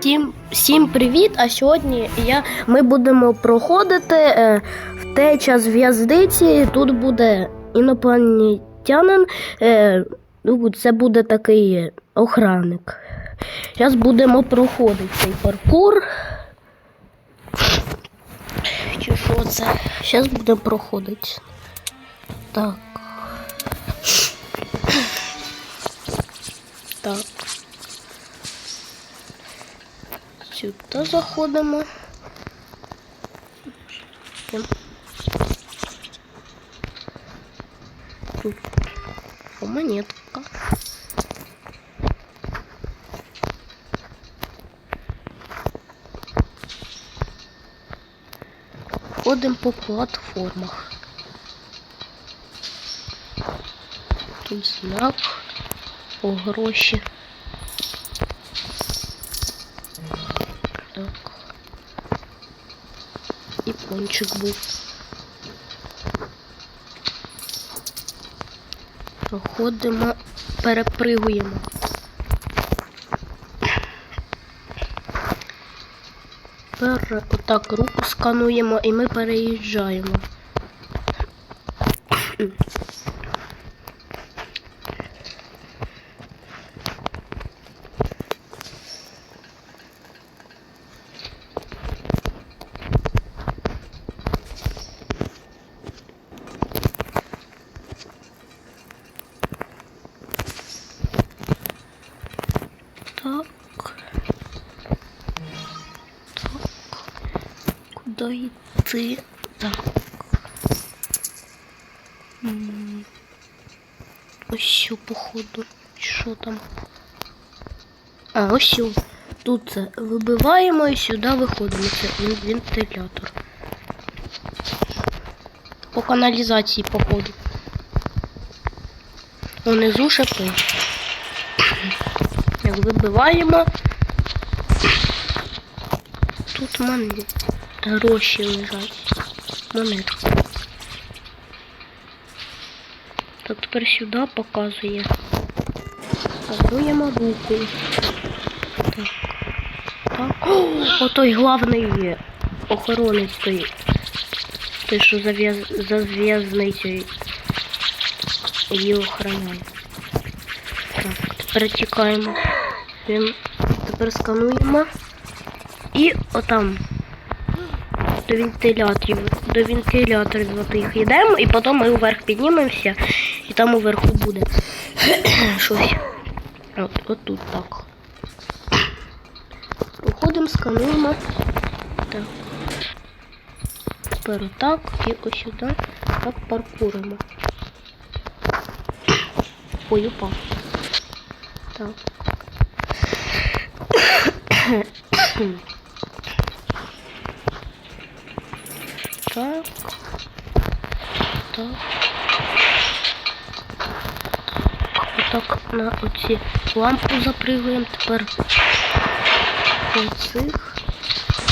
Всім, всім привіт! А сьогодні я, ми будемо проходити е, втеча з в'язниці. Тут буде інопланетянин. Е, ну, це буде такий охранник. Зараз будемо проходити цей паркур. Чи що це? Зараз будемо проходити. Так. Так. Сюди заходимо. Тут монетка. Ходимо по платформах. Тут знак по гроші. І пончик був. Проходимо, перепригуємо. Тепер отак руку скануємо і ми переїжджаємо. Так. Так. Куди йти? Так. Ось походу. Що там? А, ось. Тут це вибиваємо і сюди виходимо. Це вен- вентилятор. По каналізації, походу. Унизу шипи. Як вибиваємо. Тут монети. Гроші лежать. Монетки. Так, тепер сюди показує. Показуємо руку. Так. Так. О, отой главний охоронець той. Той, що за, в'яз... за в'язницею її охороняє. Так, тепер тікаємо. Тепер скануємо. І отам. До вентиляторів. До вентиляторів отих йдемо, і потім ми вверх піднімемося, і там уверху буде щось. От, от тут так. Проходимо, скануємо. Так. Тепер отак і ось сюди так паркуримо. Ой, упав. Так. Так. Отак на оці лампу запригуємо. Тепер по цих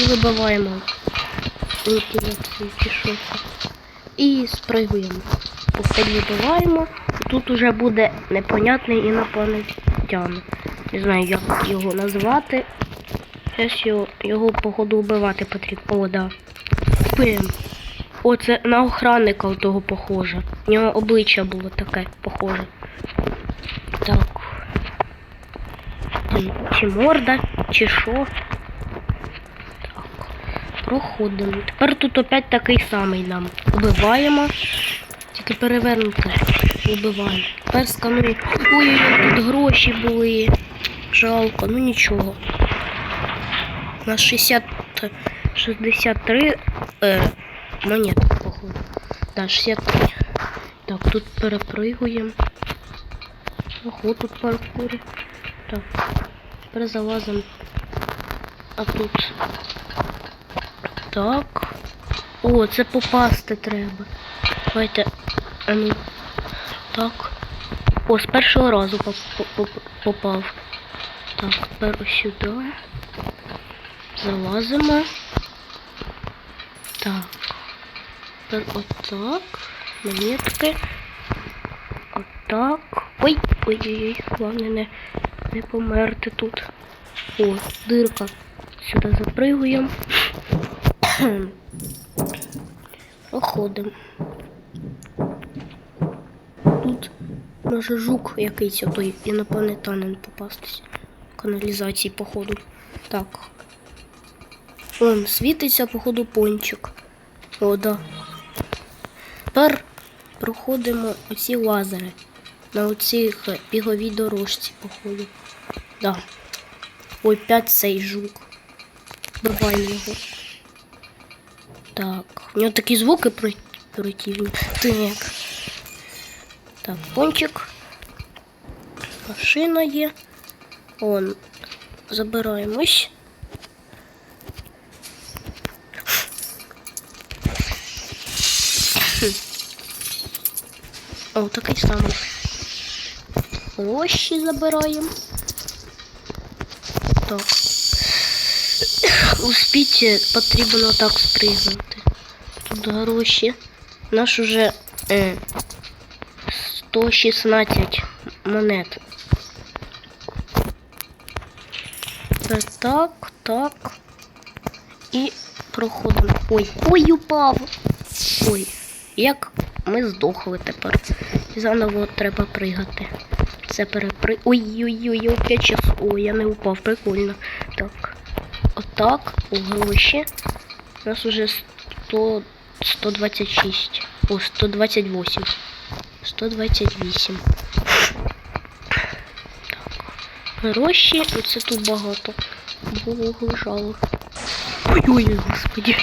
і вибиваємо вентиляцію. І спригуємо. Повторі вибиваємо. Тут уже буде непонятний інопланетян. Не знаю, як його назвати. Зараз його, його походу вбивати потрібно. О, да. Пим. О, це на охранника того похоже. У нього обличчя було таке похоже. Так. Чи морда, чи що. Так. Проходимо. Тепер тут опять такий самий нам. Вбиваємо. Тільки перевернуто. Вбиваємо. Тепер скануємо. Ой-ой-ой, тут гроші були. Жалко, ну нічого. У нас 60, 63 е, монет, походу. Да, 63. Так, тут перепригуємо. Ого, тут паркури. Так. Тепер залазимо. А тут. Так. О, це попасти треба. Давайте. А ну. Так. О, з першого разу поп- поп- попав. Так, тепер сюди. Залазимо. Так. Тепер отак. Монетки. Отак. Ой, ой-ой-ой, головне не, не померти тут. О, дирка. Сюди запригуємо. Проходимо. Тут може жук якийсь отой інопланетанин попастись. Каналізації, походу. Так. Вон, світиться, походу, пончик. О, да. Тепер проходимо оці лазери. На оцій біговій дорожці, походу. Да. Ой, п'ять цей жук. Давай його. Так. У нього такі звуки про- противні. Так. Так, пончик. Машина є. Он. Забираємось. О, такий самий. Рощі забираємо. Так. Успіть потрібно так спригнути. Тут гроші. Наш уже е, 116 монет. Так, так. І проходимо. Ой, ой, упав. Ой, як ми здохли тепер. І заново треба пригати. Це перепри... Ой-ой-ой, опять час. Ой, я не упав, прикольно. Так. Отак, у гроші. У нас уже 100... 126. О, 128. 128. Так. Гроші, оце тут багато. Було лежало. Ой-ой, господи.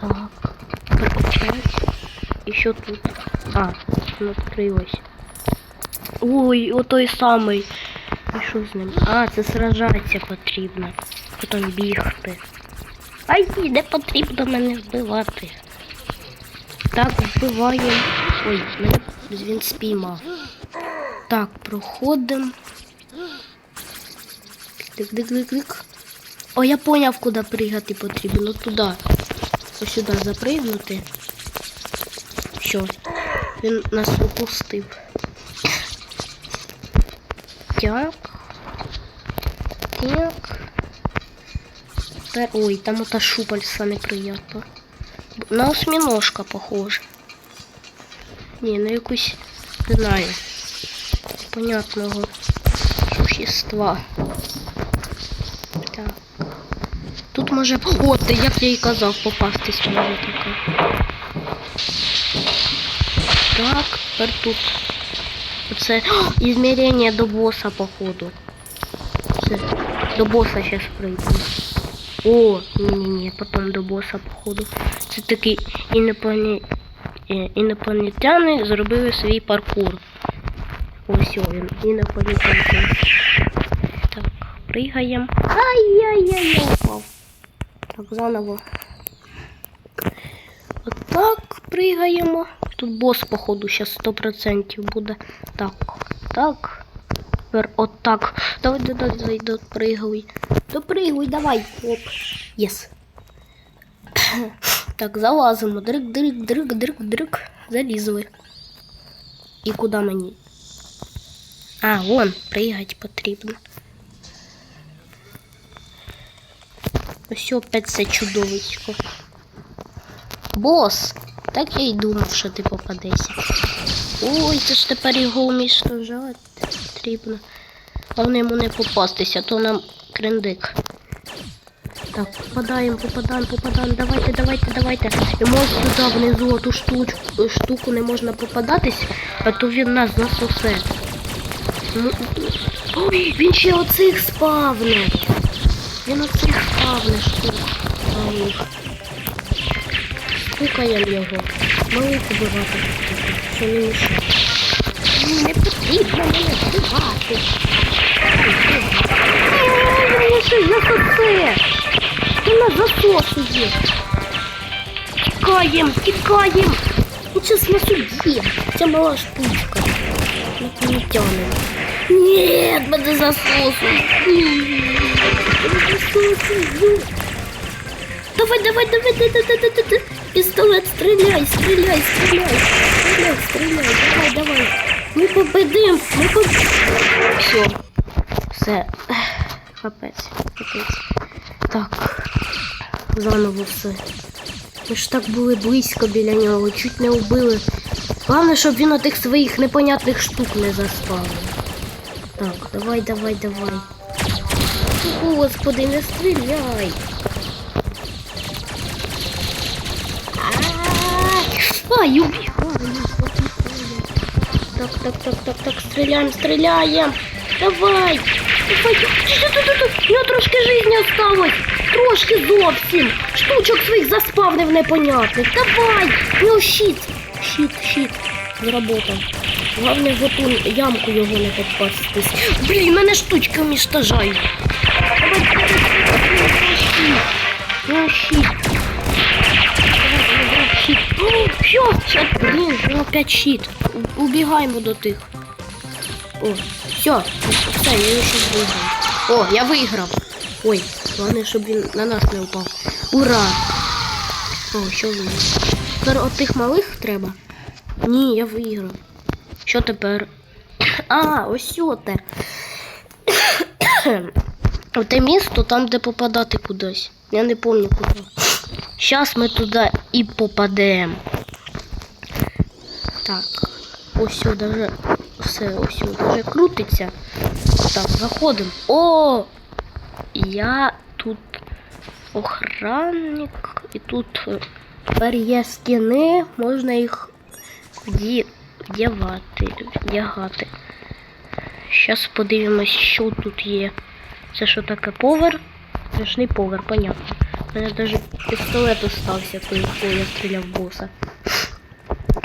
Так. Прокачать. Еще тут. А, открылось. Ой, о той самий. І що з ним? А, це сражатися потрібно. Потім бігти. Ай, не потрібно мене вбивати. Так, вбиваємо. Ой, він спіймав. Так, проходимо. Дик-дик-дик-дик. О, я поняв, куди пригати потрібно. Туди. Ось сюди запригнути. Що? Він нас упустив. Так. Так. Ой, там ота шупальця неприятно. На осьминожка похоже. Ні, на якусь, не знаю, понятного существа. Так. Тут може... О, ти, як я і казав, попастись може така. Так, тепер тут. Оце ізмірення до боса, походу. Це до боса зараз прийдемо. О, ні-ні-ні, потім до боса, походу. Це такий іноплані... е, інопланетяни зробили свій паркур. Ось він, інопланетяни. Так, пригаємо. Ай-яй-яй, я упав. Так, заново. Отак пригаємо. Тут бос, походу, зараз 100% буде. Так, так. Тепер отак. Давай, давай, давай, допригуй. Допригуй, давай. Оп. Єс. Так, залазимо. Дрик. Залізли. І куди мені? А, вон, пригати потрібно. Ось опять це чудовисько. Бос! Так я й думав, що ти попадешся. Ой, це ж тепер його уничтожати потрібно. Головне йому не попастися, то нам крендик. Так, попадаємо, попадаємо, попадаємо. Давайте, давайте, давайте. Йому ось сюди внизу ту штучку, штуку не можна попадатись, а то він нас засосе. Ну, Ой, він ще оцих спавнить. Він оцих спавне штук. Стукаємо його. Малих убивати. Що не мішає. Не потрібно мене вбивати. Ой, що засосе. Він нас засосує. Тікаєм, тікаєм. Він зараз нас уб'є. Ця мала штучка. Інопланетянин. Ні, мене засосують. Мене засосують. Давай, давай, давай, давай, давай, давай, давай. Пістолет, стріляй, стріляй, стріляй. Стріляй, стріляй, давай, давай. Ми победим! Ми победим! Все. Все. Капець. Капець. Так. Заново все. Ми ж так були близько біля нього, чуть не вбили. Головне, щоб він отих своїх непонятних штук не заспав. Так, давай, давай, давай. О, Господи, не стріляй. Убігаю, убігаю. Так, так, так, так, так, стріляємо, стріляємо. Давай. Давай. У нього трошки життя осталось. Трошки зовсім. Штучок своїх заспавнив непонятних. Давай. У щит. Щит, щит. Зработав. Головне в оту ямку його не попастись. Блін, мене штучки уничтожають. Давай, давай, давай, давай, щит. У нього щит. Давай, давай, давай, щит. О, Все, щит. Блін, опять щит. У- Убігаємо до тих. О, все, все, я щось виграв. О, я виграв. Ой, головне, щоб він на нас не впав. Ура! О, що він? Тепер от тих малих треба? Ні, я виграв. Що тепер? А, ось оте. Оте місто там, де попадати кудись. Я не пам'ятаю куди. Зараз ми туди і попадемо. Так. Ось сюди вже все, ось сюди вже крутиться. Так, заходимо. О! Я тут охранник, і тут е, тепер є скини, можна їх вді- вдягати. Зараз подивимось, що тут є. Це що таке повер? Страшний повер, понятно. У мене навіть пістолет остався, коли якого я стріляв боса.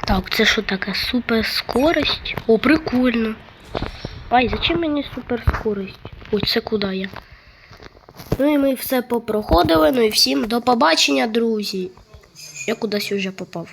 Так, це що таке? Супер скорость? О, прикольно. Ай, зачем мені супер скорость? Ой, це куди я? Ну і ми все попроходили. Ну і всім до побачення, друзі. Я кудись уже попав.